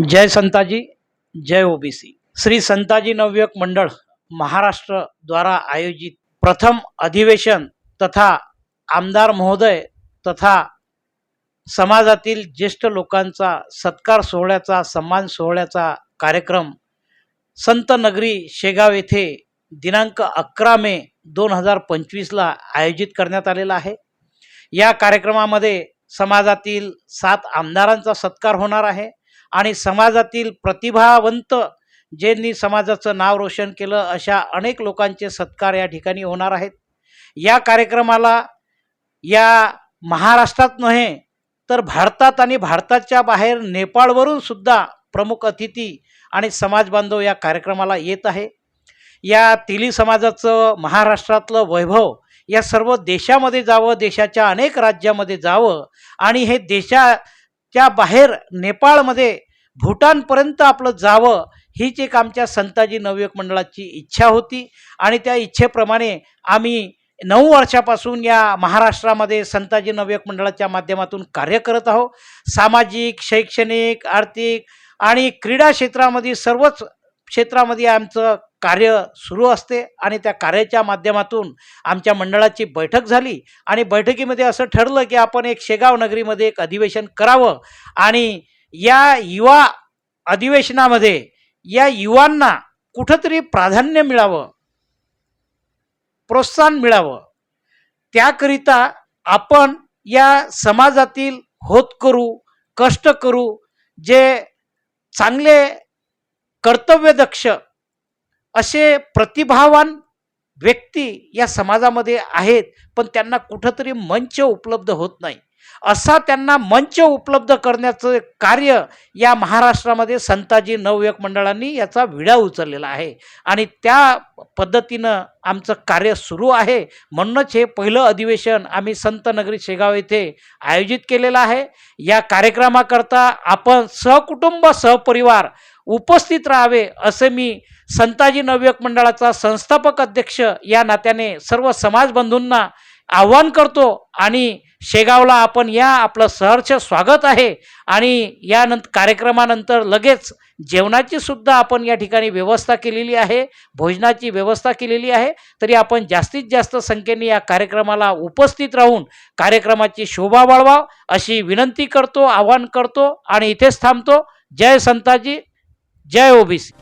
जय संताजी जय ओबीसी श्री संताजी नवयुवक मंडळ महाराष्ट्र द्वारा आयोजित प्रथम अधिवेशन तथा आमदार महोदय तथा समाजातील ज्येष्ठ लोकांचा सत्कार सोहळ्याचा सन्मान सोहळ्याचा कार्यक्रम संत नगरी शेगाव येथे दिनांक अकरा मे दोन हजार पंचवीसला आयोजित करण्यात आलेला आहे. या कार्यक्रमामध्ये समाजातील सात आमदारांचा सत्कार होणार आहे. आणि समाजातील प्रतिभावंत ज्यांनी समाजाचं नाव रोशन केलं अशा अनेक लोकांचे सत्कार या ठिकाणी होणार आहेत. या कार्यक्रमाला या महाराष्ट्रात नव्हे तर भारतात आणि भारताच्या बाहेर नेपाळवरून सुद्धा प्रमुख अतिथी आणि समाज बांधव या कार्यक्रमाला येत आहे. या तिली समाजाचं महाराष्ट्रातलं वैभव या सर्व देशामध्ये जावं देशाच्या अनेक राज्यामध्ये जावं आणि हे देशा त्या बाहेर नेपाळमध्ये भूटानपर्यंत आपलं जावं हीच एक आमच्या संताजी नवयुवक मंडळाची इच्छा होती. आणि त्या इच्छेप्रमाणे आम्ही नऊ वर्षापासून या महाराष्ट्रामध्ये संताजी नवयुवक मंडळाच्या माध्यमातून कार्य करत आहोत. सामाजिक शैक्षणिक आर्थिक आणि क्रीडा क्षेत्रामध्ये सर्वच क्षेत्रामध्ये आमचं कार्य सुरू असते आणि त्या कार्याच्या माध्यमातून आमच्या मंडळाची बैठक झाली आणि बैठकीमध्ये असं ठरलं की आपण एक शेगाव नगरीमध्ये एक अधिवेशन करावं आणि या युवा अधिवेशनामध्ये या युवांना कुठंतरी प्राधान्य मिळावं प्रोत्साहन मिळावं. त्याकरिता आपण या समाजातील होत करू कष्ट करू जे चांगले कर्तव्यदक्ष असे प्रतिभावान व्यक्ती या समाजामध्ये आहेत पण त्यांना कुठंतरी मंच उपलब्ध होत नाही. असा त्यांना मंच उपलब्ध करण्याचं कार्य या महाराष्ट्रामध्ये संताजी नवयुवक मंडळांनी याचा विडा उचललेला आहे. आणि त्या पद्धतीनं आमचं कार्य सुरू आहे. म्हणूनच हे पहिलं अधिवेशन आम्ही संतनगरी शेगाव येथे आयोजित केलेलं आहे. या कार्यक्रमाकरता आपण सहकुटुंब सहपरिवार उपस्थित राहावे असे मी संताजी नवयुवक मंडळाचा संस्थापक अध्यक्ष या नात्याने सर्व समाज बंधूंना आव्हान करतो आणि शेगावला आपण या आपलं सहर्ष स्वागत आहे. आणि यानंतर कार्यक्रमानंतर लगेच जेवणाची सुद्धा आपण या ठिकाणी व्यवस्था केलेली आहे भोजनाची व्यवस्था केलेली आहे. तरी आपण जास्तीत जास्त संख्येने या कार्यक्रमाला उपस्थित राहून कार्यक्रमाची शोभा वाढवा अशी विनंती करतो आवाहन करतो आणि इथेच थांबतो. जय संताजी. जय ओबीसी